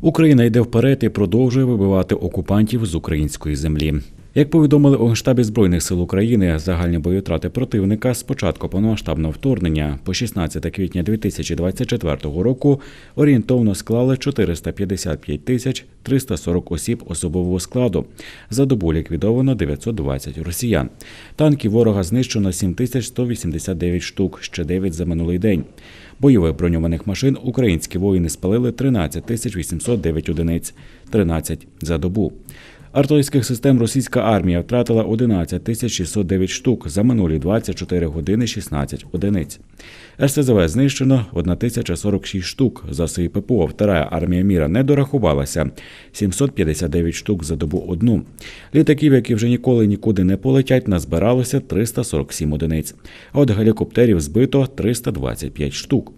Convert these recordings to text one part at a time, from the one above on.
Україна йде вперед і продовжує вибивати окупантів з української землі. Як повідомили у Генштабі Збройних сил України, загальні боєтрати противника з початку повномасштабного вторгнення по 16 квітня 2024 року орієнтовно склали 455 тисяч 340 осіб особового складу. За добу ліквідовано 920 росіян. Танків ворога знищено 7189 штук, ще 9 за минулий день. Бойових броньованих машин українські воїни спалили 13 тисяч 809 одиниць, 13 за добу. Артилерійських систем російська армія втратила 11 тисяч 609 штук за минулі 24 години 16 одиниць. РСЗВ знищено 1046 штук. За свої ППО втора армія міра не дорахувалася 759 штук за добу одну. Літаків, які вже ніколи нікуди не полетять, назбиралося 347 одиниць. А от гелікоптерів збито 325 штук.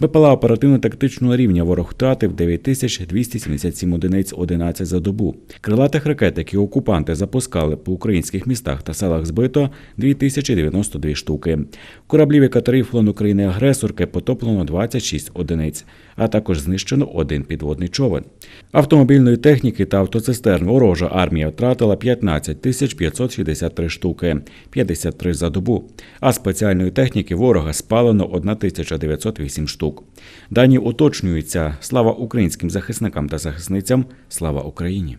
БПЛА оперативно-тактичного рівня ворог втратив 9277 одиниць 11 за добу. Крилатих ракет, які окупанти запускали по українських містах та селах збито 2092 штуки. Кораблів і катерів флон України агресорки потоплено 26 одиниць, а також знищено один підводний човен. Автомобільної техніки та автоцистерн ворожа армія втратила 15 тисяч 563 штуки, 53 за добу. А спеціальної техніки ворога спалено 1908 штук. Дані уточнюються. Слава українським захисникам та захисницям. Слава Україні!